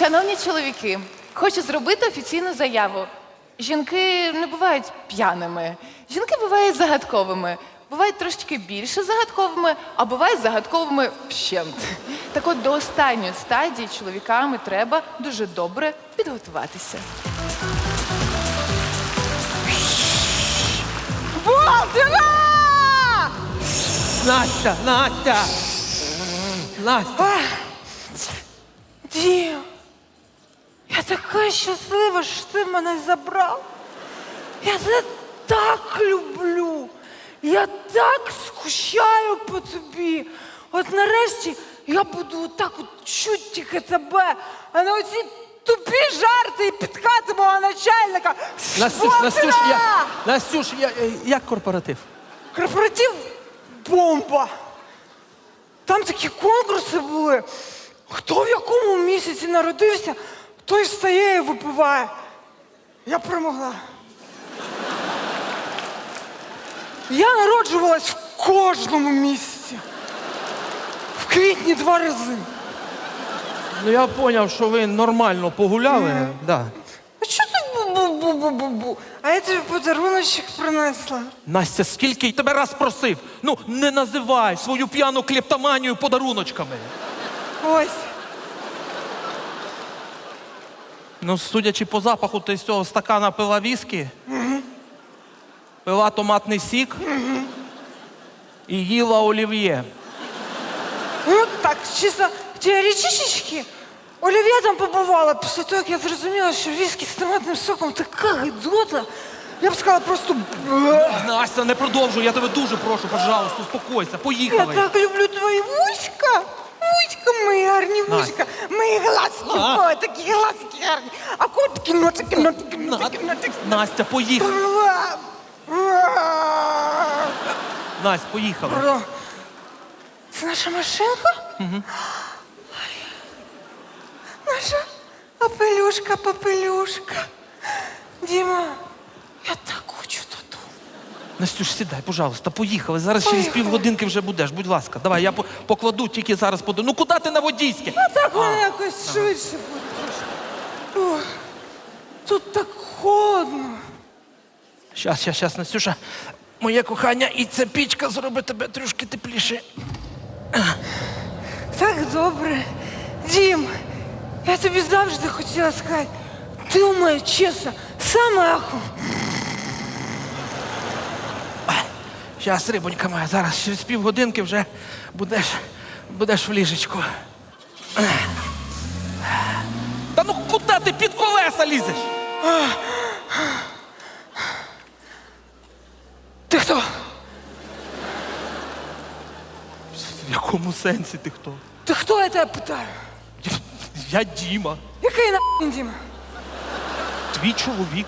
Шановні чоловіки, хочу зробити офіційну заяву. Жінки не бувають п'яними, жінки бувають загадковими. Бувають трошечки більше загадковими, а бувають загадковими вщент. Так от до останньої стадії чоловіками треба дуже добре підготуватися. Болтина! Настя, Настя! Настя! Дім, така щаслива, що ти мене забрав. Я тебе так люблю. Я так скучаю по тобі. От нарешті я буду отак от чуть тільки тебе, а не оці тупі жарти і підкати мого начальника. Настюш, Настюш, я, Настюш, я, як корпоратив? Корпоратив бомба. Там такі конкурси були. Хто в якому місяці народився, той встає і випиває. Я перемогла. Я народжувалась в кожному місяці. В квітні два рази. Ну я зрозумів, що ви нормально погуляли. Да. А що ти бу-бу-бу-бу-бу? А я тобі подаруночок принесла. Настя, скільки я тебе раз просив? Ну, не називай свою п'яну клептоманію подаруночками. Ось. Ну, судячи по запаху, ти з цього стакана пила віскі, пила томатний сік і їла олів'є. Ну так, чисто теоретички. Олів'я там побувала після того, як я зрозуміла, що віскі з томатним соком така гидота. Я б сказала просто. Настя, не продовжуй, я тебе дуже прошу, пожалуйста, успокойся, Я так люблю твої вуська. Вуська, мої гарні вуська. Мої глазки, о, такі глазки гарні. А котики, нотики, нотики, нотики, нотики. Настя, поїхали. Ва, ва. Настя, поїхали. Бро, Це наша машинка? Наша попелюшка, попелюшка. Діма, я так хочу додому. Настюш, сідай, пожалуйста, поїхали. Зараз через півгодинки вже будеш, будь ласка. Давай, я по- покладу тільки зараз поду. Ну куди ти на водійське? А так воно якось швидше буде. трошки. Ох, Тут так холодно. Щас, щас, щас, Настюша. Моє кохання, і ця пічка зробить тебе трошки тепліше. Так добре. Дім, я тобі завжди хотіла сказати. Ти у мене чесно, саме аху. Щас, рибонька моя, зараз через півгодинки вже будеш, будеш в ліжечку. Та ну куди ти під колеса лізеш? Ти хто? В якому сенсі ти хто? Ти хто я тебе питаю? Я Діма, Який нахуй Діма? твій чоловік.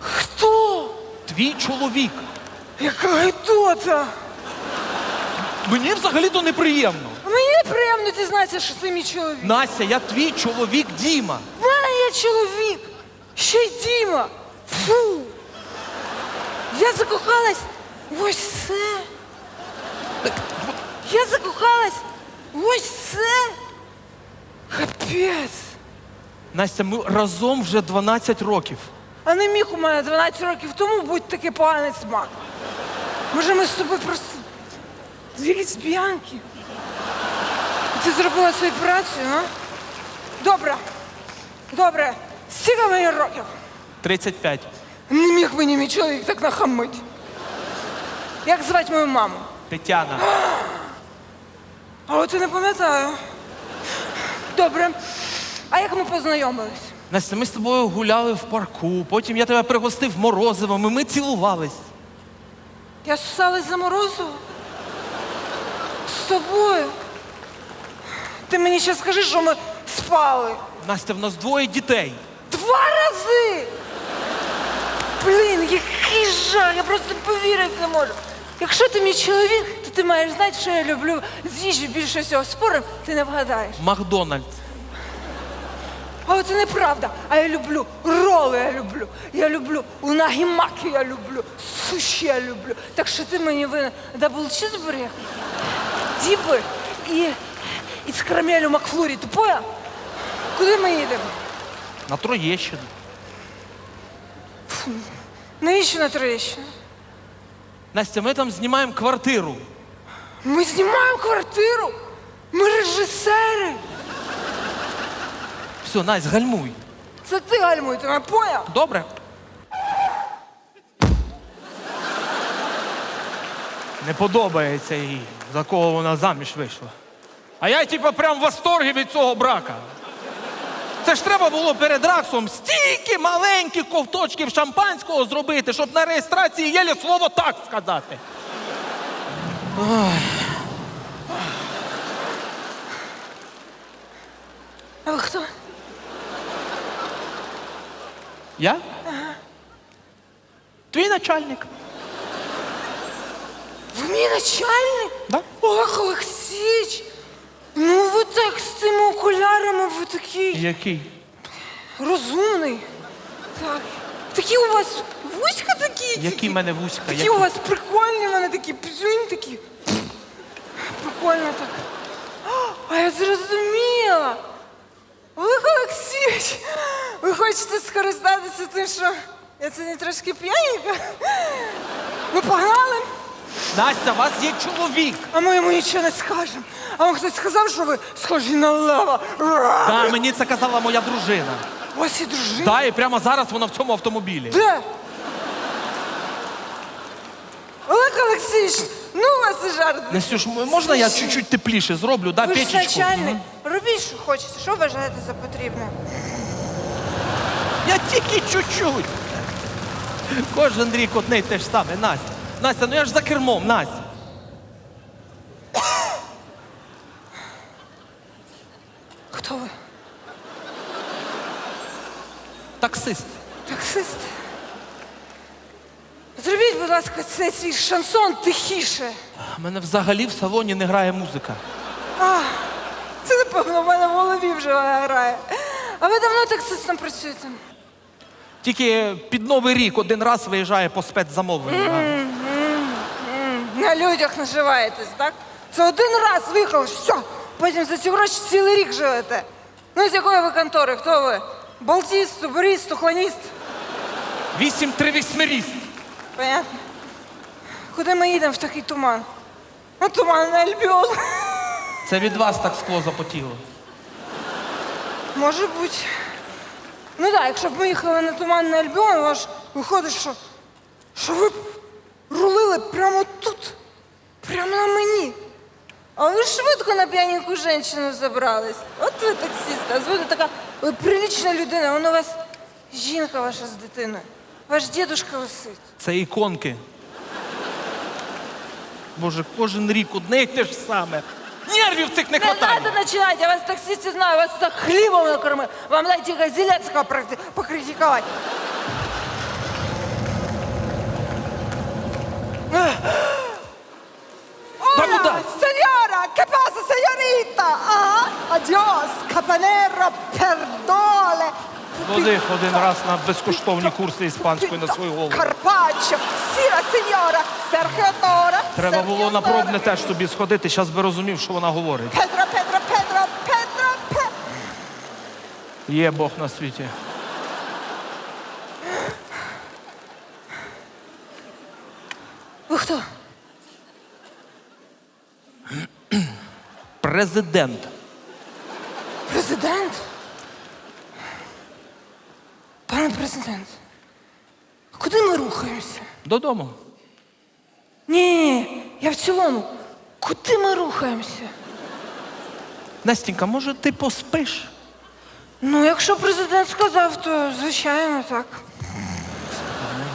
Хто? Твій чоловік. Яка гидота? Мені взагалі-то неприємно. Мені неприємно дізнатися, що ти мій чоловік. Настя, я твій чоловік Діма. В мене є чоловік. Ще й Діма. Фу. Я закохалась ось це. Я закохалась ось це. Капець. Настя, ми разом вже 12 років. А не міг у мене 12 років тому бути такий поганий смак. Може, ми з тобою просто дві лесбіянки? Ти зробила свою операцію, а? Добре. Добре. Скільки мені років? 35. Не міг мені мій чоловік так нахамити. Як звати мою маму? Тетяна. А от і не пам'ятаю. Добре. А як ми познайомились? Настя, ми з тобою гуляли в парку, потім я тебе пригостив морозивом, і ми цілувались. Я сусалась за морозу? З тобою? Ти мені ще скажи, що ми спали. Настя, в нас двоє дітей. Два рази! Блін, який жах, я просто повірити не можу. Якщо ти мій чоловік, то ти маєш знати, що я люблю з їжі більше всього спорив, ти не вгадаєш. Макдональдс. Але це неправда. А я люблю роли, я люблю. Я люблю унагімаки, я люблю, суші я люблю. Так що ти мені винен дабл чизбургер, діпи і, і з карамелю Макфлурі. Ти куди ми їдемо? На Троєщину. Навіщо на Троєщину? Настя, ми там знімаємо квартиру. Ми знімаємо квартиру. Ми режисери. Все, Настя, гальмуй. Це ти гальмуй, ти мене поняв? Добре? Не подобається їй, за кого вона заміж вийшла. А я, типа, прям в восторгі від цього брака. Це ж треба було перед раксом стільки маленьких ковточків шампанського зробити, щоб на реєстрації єлі слово так сказати. А ви хто? Я? Твій начальник. Ви мій начальник? Да? Ох, Олексійч! Ну ви так з цими окулярами, ви такий Який? розумний. Так. Такі у вас вузька такі. Які в мене вузька? Такі Які? у вас прикольні, вони такі пзюнь такі. Прикольно так. А я зрозуміла. Олег Олексійович, ви хочете скористатися тим, що я це не трошки п'яненька? Ми погнали, Настя, у вас є чоловік. а ми йому нічого не скажемо. А вам хтось сказав, що ви схожі на лева. Да, мені це казала моя дружина. У вас є дружина? Да, і прямо зараз вона в цьому автомобілі. Де? Олег Олексійович, ну у вас і жарт. Настюш, м- можна я чуть-чуть тепліше зроблю, да, Ви ж печечку? начальник. Мгм. Робіть, що хочете. Що вважаєте за потрібне? Я тільки чуть-чуть. Кожен рік одне й те ж саме, Настя. Настя, ну я ж за кермом, Настя. Хто ви? Таксист. Зробіть, будь ласка, цей свій шансон тихіше. У мене взагалі в салоні не грає музика. А, це, напевно, в мене в голові вже вона грає. А ви давно таксистом працюєте? Тільки під Новий рік один раз виїжджає по спецзамовленню. да. На людях наживаєтесь, так? Це один раз виїхав, все. Потім за ці гроші цілий рік живете. Ну, з якої ви контори? Хто ви? Балтіст, туберіст, тухланіст? Вісім три вісьмиріст. Понятно. Куди ми їдемо в такий туман? А туман на Альбіон. Це від вас так скло запотіло. Може бути. Ну так, якщо б ми їхали на туман на Альбіон, у вас виходить, що, що ви б рулили прямо тут, прямо на мені. А ви швидко на п'яненьку жінку забрались. От ви таксист, а звуди така ви прилічна людина, вон у вас жінка ваша з дитиною. Ваш дідушка висить. Це іконки. Боже, кожен рік одне й те ж саме. Нервів цих не Не хватає. надо начинать, я вас таксисты знаю, вас так хлібом накормив. Вам дайте тільки Зеленського практи- покритикувати. Та куди? Сеньора, che pasa, signorita? Ah, adios, capanero, perdole. Водив один раз на безкоштовні курси іспанської на свою голову. Карпаччо, сіра сеньора, Серхіо Треба було на пробне теж тобі сходити, зараз би розумів, що вона говорить. Педро, Педро, Педро, Педро, Педро. Є Бог на світі. Ви хто? Президент. Президент? Пане президент, куди ми рухаємося? Додому. Ні, я в цілому. Куди ми рухаємося? Настінька, може ти поспиш? Ну, якщо президент сказав, то звичайно так.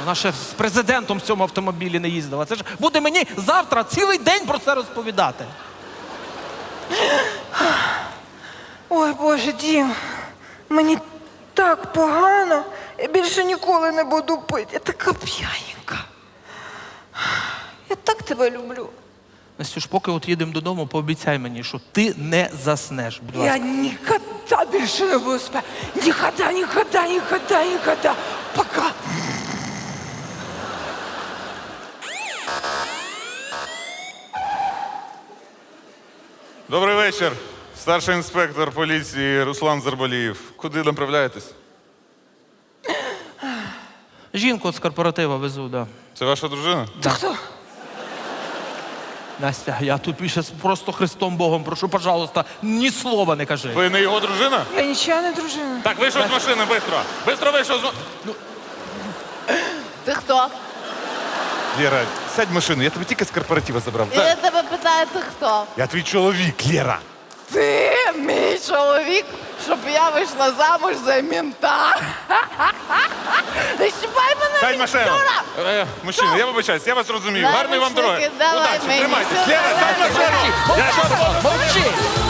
Вона ще з президентом в цьому автомобілі не їздила. Це ж буде мені завтра цілий день про це розповідати. Ой, Боже, Дім, мені так погано. Я більше ніколи не буду пити. Я така п'яненька. Я так тебе люблю. Настюш, поки от їдемо додому, пообіцяй мені, що ти не заснеш. Будь ласка. Я никогда больше не буду спать. Никогда, никогда, никогда, никогда. Пока. Добрий вечір, Старший інспектор поліції Руслан Зарбалієв. Куди направляєтесь? Жінку з корпоратива везу, да. Це ваша дружина? Ти хто? Настя, я тут більше просто Христом Богом прошу, пожалуйста, ні слова не кажи. Ви не його дружина? Я нічого не дружина. Так, вийшов з машини, швидко. Бистро вийшов з ма- Ти хто? Лєра, сядь в машину, я тебе тільки з корпоратива забрав. Я тебе питаю, ти хто? Я твій чоловік, Лєра. Ти мій чоловік, щоб я вийшла замуж за мінта. Не щипай мене, Сядь машину. Віктора! Е, мужчина, я вибачаюсь, я вас розумію. Гарної вам дороги. давай Удачі, мені тримайтесь. Лєра, сядь машину. Мовчи!